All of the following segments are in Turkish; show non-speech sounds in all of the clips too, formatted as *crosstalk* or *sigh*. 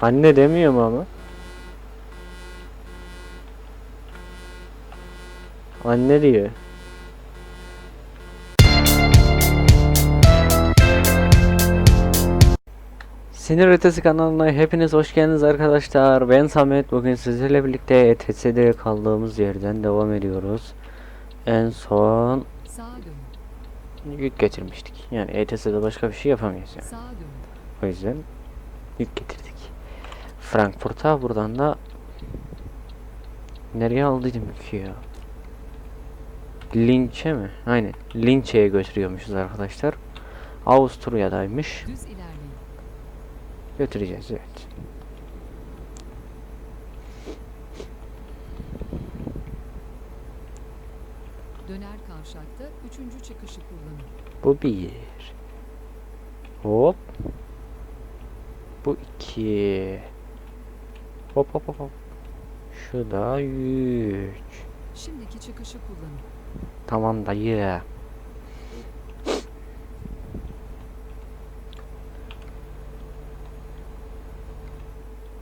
Anne demiyorum ama. Anne diyor. Sinir Ötesi kanalına hepiniz hoş geldiniz arkadaşlar. Ben Samet. Bugün sizlerle birlikte ETS'de kaldığımız yerden devam ediyoruz. En son yük getirmiştik. Yani ETS'de başka bir şey yapamayız yani. O yüzden yük getirdik. Frankfurt'a buradan da nereye aldıydım yükü ya? Linç'e mi? Aynen. Linç'e götürüyormuşuz arkadaşlar. Avusturya'daymış. Götüreceğiz evet. Döner kavşakta üçüncü çıkışı kullanın. Bu bir. Hop. Bu iki. Hop hop hop hop. Şu da üç. Şimdiki çıkışı kullanın. Tamam dayı.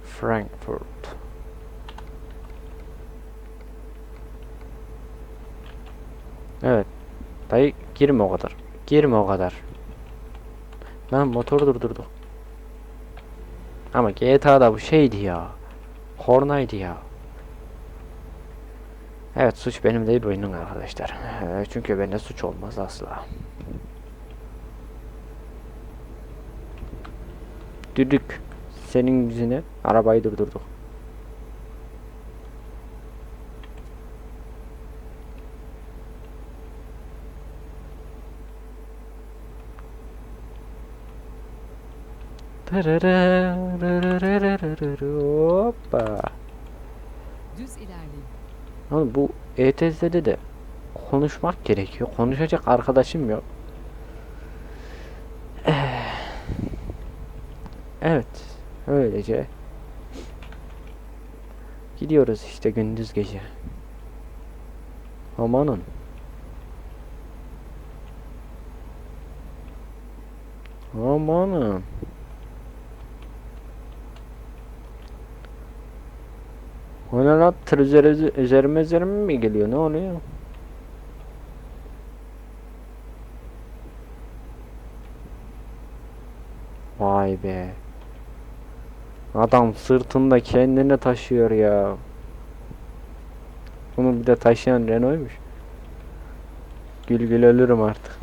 Frankfurt. Evet. Dayı girme o kadar. Girme o kadar. Lan motor durdurdu. Ama GTA'da bu şeydi ya. Kornaydı ya. Evet suç benim değil oyunun arkadaşlar. Ee, Çünkü bende suç olmaz asla. Düdük. Senin yüzüne arabayı durdurduk. Hoppa. Düz ilerleyin. Ama bu ETS'de de konuşmak gerekiyor. Konuşacak arkadaşım yok. Eh. Evet. Öylece gidiyoruz işte gündüz gece. Amanın. Amanın. O ne lan? Üzeri- üzerime üzerime mi geliyor? Ne oluyor? Vay be. Adam sırtında kendini taşıyor ya. Bunu bir de taşıyan Renault'ymuş. Gül gül ölürüm artık.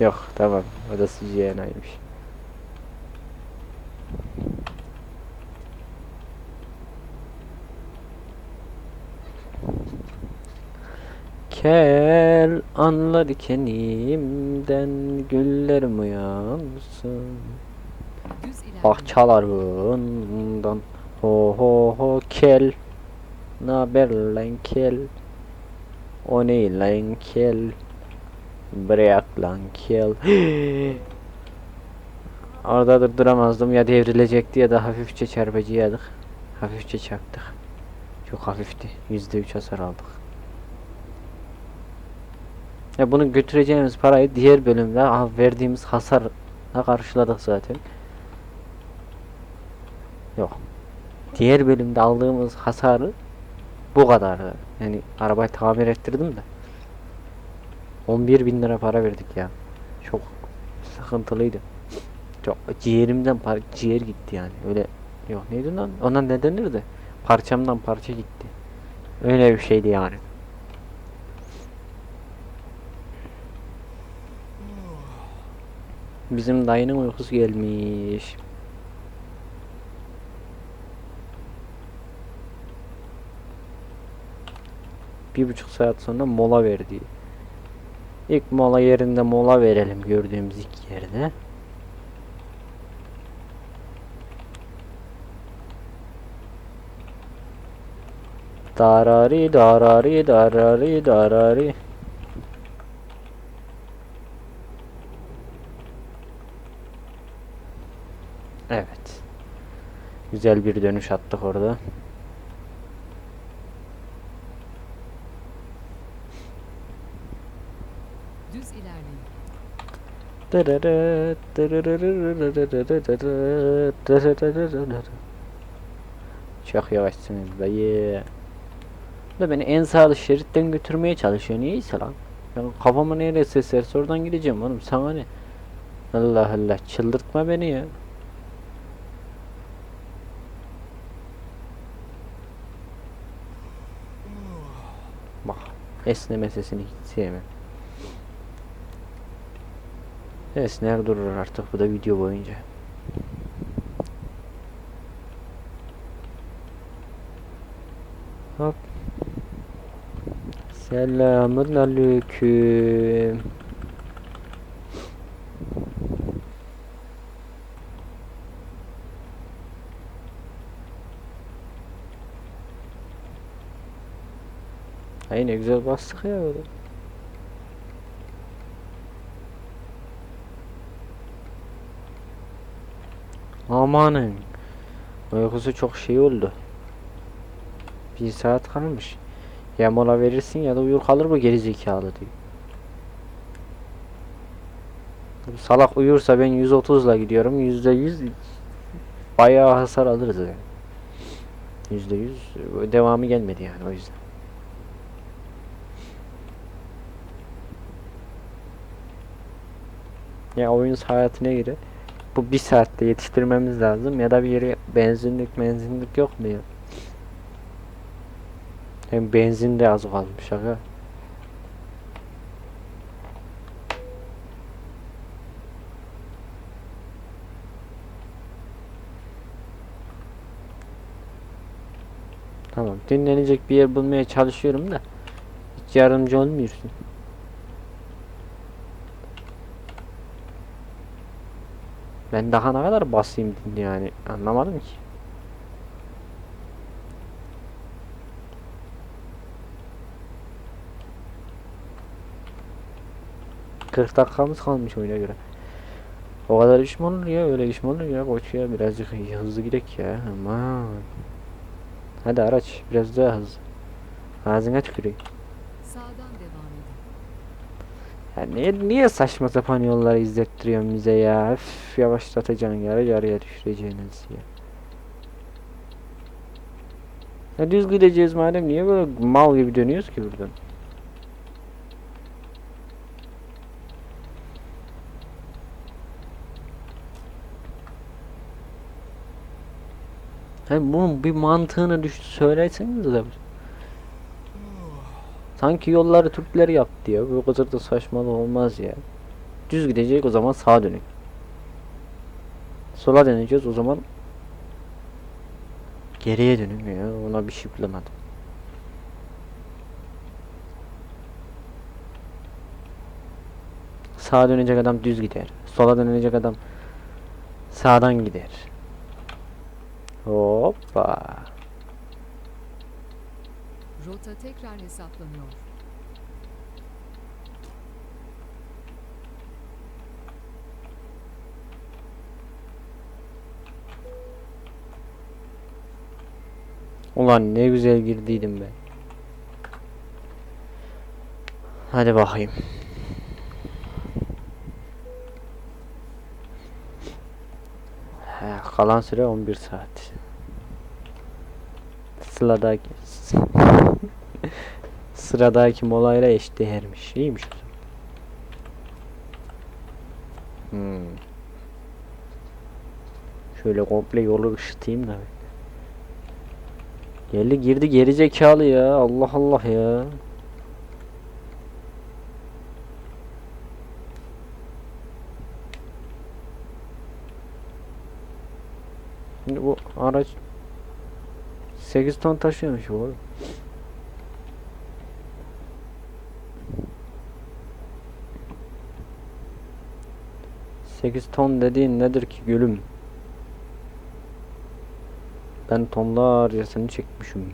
Yok tamam. O da CGN'ymiş. Kel anlar dikenimden uyansın. Düz ilerleyin. Bahçalarından ho ho ho kel. Naber lan kel? O ne lan kel? Bırak lan kel. *gasps* Orada durduramazdım. Ya devrilecekti ya da hafifçe çarpıcı yedik Hafifçe çarptık. Çok hafifti. %3 hasar aldık Ya bunu götüreceğimiz parayı diğer bölümde verdiğimiz hasarla karşıladık zaten Yok. Diğer bölümde aldığımız hasarı bu kadardı. Yani arabayı tamir ettirdim de. 11 bin lira para verdik ya. Çok sıkıntılıydı. Çok ciğerimden par ciğer gitti yani. Öyle yok neydi lan? Ona ne denirdi? Parçamdan parça gitti. Öyle bir şeydi yani. Bizim dayının uykusu gelmiş. bir buçuk saat sonra mola verdi. İlk mola yerinde mola verelim gördüğümüz ilk yerde. Darari darari darari darari. Evet. Güzel bir dönüş attık orada. Düz ilerleyin. Çok yavaşsınız dayı. Da beni en sağlı şeritten götürmeye çalışıyor. Niyeyse lan. Ben kafama neresi eserse oradan gideceğim oğlum. Sana ne? Allah Allah çıldırtma beni ya. Bak esneme sesini hiç sevmem. Esner durur artık bu da video boyunca. Hop. Selamun aleyküm. Ay ne güzel bastık ya öyle. Amanın. Uykusu çok şey oldu. Bir saat kalmış. Ya mola verirsin ya da uyur kalır bu geri zekalı diyor. Salak uyursa ben 130 ile gidiyorum. %100 bayağı hasar alırız yani. %100 devamı gelmedi yani o yüzden. Ya oyun saatine göre bu bir saatte yetiştirmemiz lazım ya da bir yere benzinlik benzinlik yok mu ya? Hem benzin de az kalmış aga. Tamam dinlenecek bir yer bulmaya çalışıyorum da hiç yardımcı olmuyorsun. Ben daha ne kadar basayım yani anlamadım ki. Kırk dakikamız kalmış oyuna göre. O kadar iş mi olur ya? Öyle iş mi olur ya? Koç ya birazcık hızlı gidek ya. Aman. Hadi araç biraz daha hızlı. Ağzına tüküreyim. Sağdan devam edin. Ya niye, niye saçma sapan yolları izlettiriyorsun bize ya? Üf, yavaşlatacaksın yarı yarıya düşüreceğiniz ya. Ya düz gideceğiz madem niye böyle mal gibi dönüyoruz ki buradan? Hani bunun bir mantığını düş söyleseniz de. Sanki yolları Türkler yaptı ya. Bu kadar da saçmalık olmaz ya. Düz gidecek o zaman sağa dönük. Sola döneceğiz o zaman geriye dönün ya. Ona bir şey bulamadım. Sağa dönecek adam düz gider. Sola dönecek adam sağdan gider. Hoppa. Rota tekrar hesaplanıyor. Ulan ne güzel girdiydim ben. Hadi bakayım. He, kalan süre 11 saat. Sıradaki sıradaki molayla eşdeğermiş. İyiymiş. Hmm. Şöyle komple yolu ışıtayım da. Geldi girdi geri zekalı ya. Allah Allah ya. Şimdi bu araç 8 ton taşıyormuş bu. oğlum. Sekiz ton dediğin nedir ki gülüm? Ben tonlarcasını çekmişim.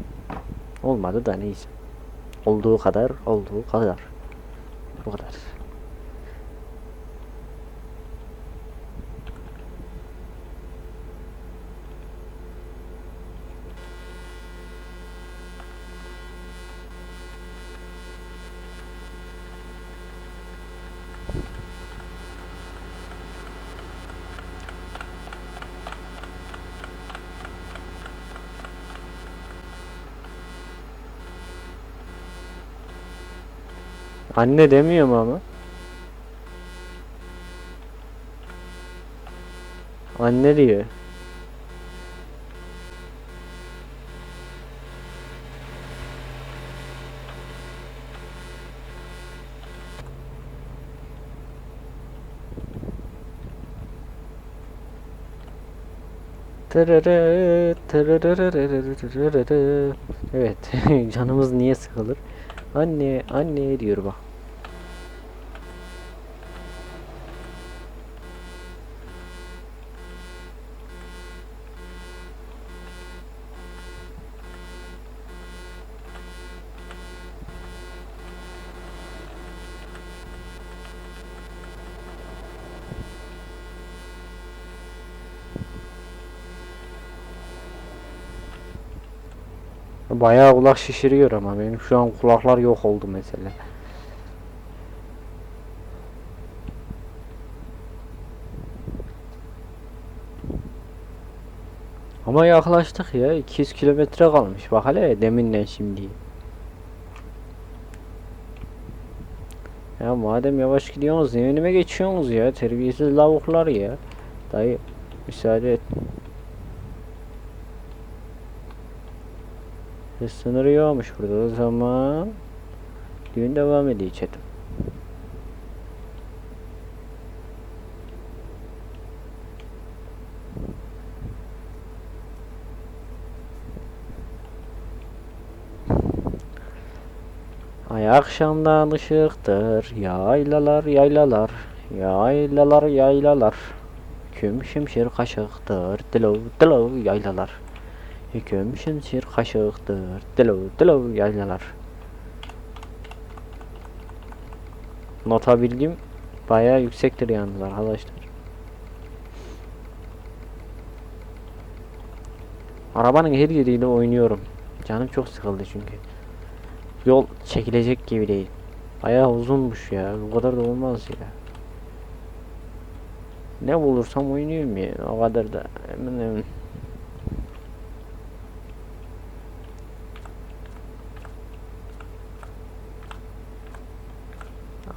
Olmadı da neyse. Olduğu kadar, olduğu kadar. Bu kadar. Anne demiyor mu ama? Anne diyor. Evet *laughs* canımız niye sıkılır? Anne, anne diyor bak. Bayağı kulak şişiriyor ama benim şu an kulaklar yok oldu mesela. Ama yaklaştık ya 200 kilometre kalmış bak hele deminden şimdi. Ya madem yavaş gidiyorsunuz niye önüme geçiyorsunuz ya terbiyesiz lavuklar ya. Dayı müsaade et. Hız sınırı yokmuş burada o zaman. Düğün devam ediyor chatim. Ay akşamdan ışıktır yaylalar yaylalar yaylalar yaylalar Küm şimşir kaşıktır dilov dilov yaylalar Hüküm şimşir kaşıktır dilov dilov yaylalar Nota bilgim bayağı yüksektir yalnız arkadaşlar Arabanın her yeriyle oynuyorum Canım çok sıkıldı çünkü Yol çekilecek gibi değil. Bayağı uzunmuş ya. Bu kadar da olmaz ya. Ne bulursam oynuyorum ya. O kadar da emin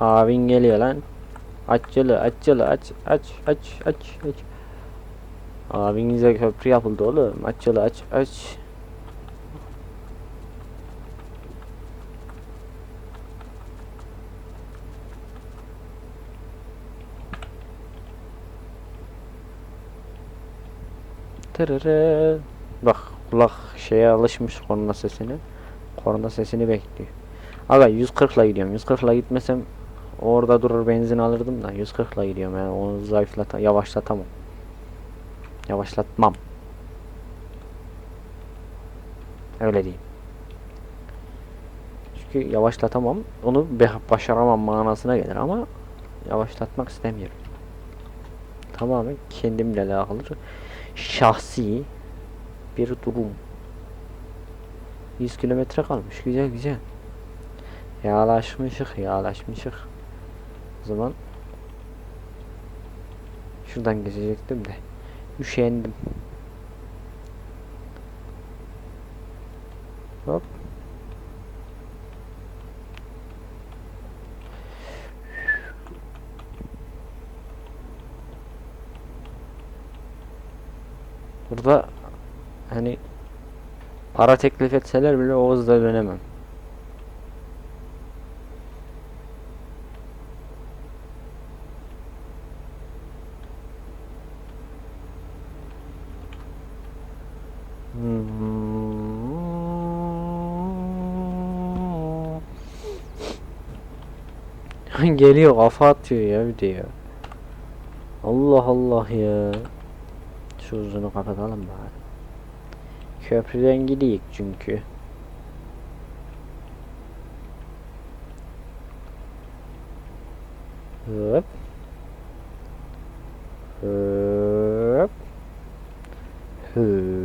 Abin geliyor lan. Aç yolu, aç yolu, aç, aç, aç, aç, aç. Abinize köprü yapıldı oğlum. Aç yolu, aç, aç. Tırırı. Bak kulak şeye alışmış korna sesine. Korna sesini bekliyor. Aga 140 ile gidiyorum. 140 ile gitmesem orada durur benzin alırdım da 140 ile gidiyorum yani onu zayıflata yavaşlatamam. Yavaşlatmam. Öyle diyeyim. Çünkü yavaşlatamam. Onu başaramam manasına gelir ama yavaşlatmak istemiyorum. Tamamen kendimle alakalı şahsi bir durum. 100 kilometre kalmış. Güzel güzel. Yağlaşmışık, yağlaşmışık. O zaman şuradan geçecektim de üşendim. Hop. Burada hani para teklif etseler bile o hızla dönemem. Geliyor kafa atıyor ya bir de ya. Allah Allah ya. Şu uzunu kapatalım bari. Köprüden gideyik çünkü. Hop. Hop. Hop.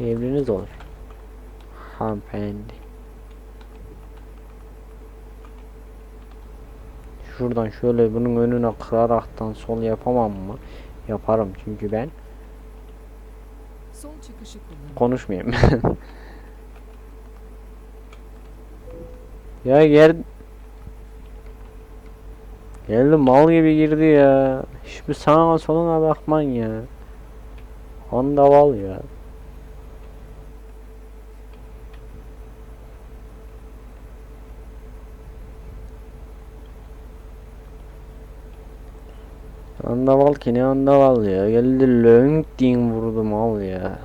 Emriniz olur. Hanımefendi. Şuradan şöyle bunun önüne kıraraktan sol yapamam mı? Yaparım çünkü ben konuşmayayım. *laughs* ya gel Geldi mal gibi girdi ya. Hiçbir sağa soluna bakman ya. Onda val ya. Andaval ki ne andaval ya. Geldi lönk diye vurdu mal ya.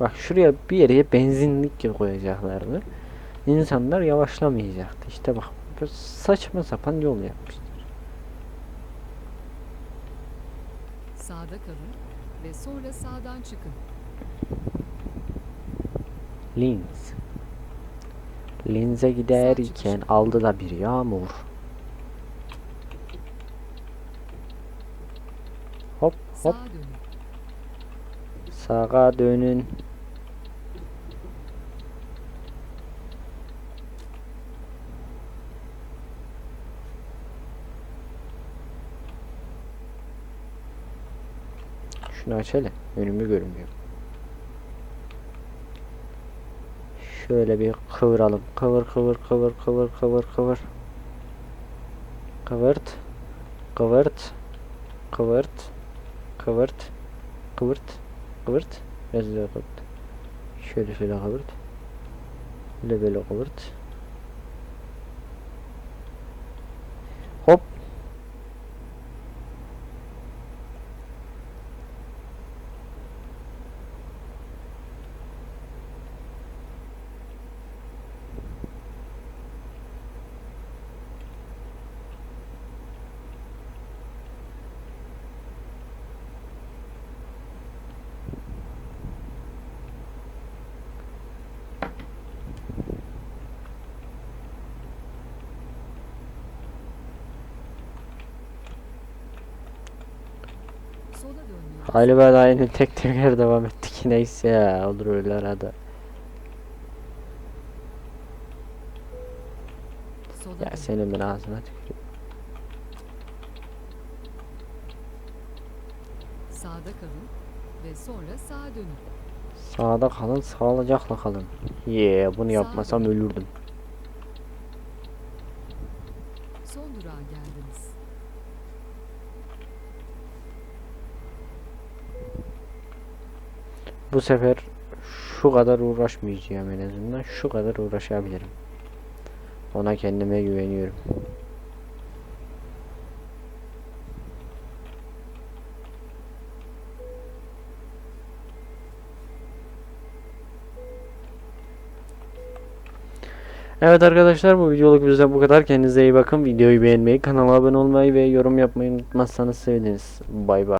Bak şuraya bir yere benzinlik koyacaklardı. İnsanlar yavaşlamayacaktı. İşte bak saçma sapan yol yapmışlar. Sağda kalın ve sonra sağdan çıkın. Linz. Linz'e giderken aldı da bir yağmur. Hop hop Sağa dönün. Şunu aç hele. Önümü görmüyor. Şöyle bir kıvıralım. Kıvır kıvır kıvır kıvır kıvır kıvır. Kıvırt. Kıvırt. Kıvırt. Kıvırt. Kıvırt. Kıvırt. Biraz daha kıvırt. Şöyle şöyle kıvırt. Böyle böyle Galiba da aynı tek teker devam ettik. *laughs* Neyse ya olur öyle arada. Ya senin ben ağzına tüküreyim. Sağda kalın ve sonra sağa dönün. Sağda kalın, sağlıcakla kalın. Yeah, bunu yapmasam ölürdüm. Son durağa geldiniz. Bu sefer şu kadar uğraşmayacağım en azından. Şu kadar uğraşabilirim. Ona kendime güveniyorum. Evet arkadaşlar bu videoluk bizden bu kadar. Kendinize iyi bakın. Videoyu beğenmeyi, kanala abone olmayı ve yorum yapmayı unutmazsanız seviniriz. Bay bay.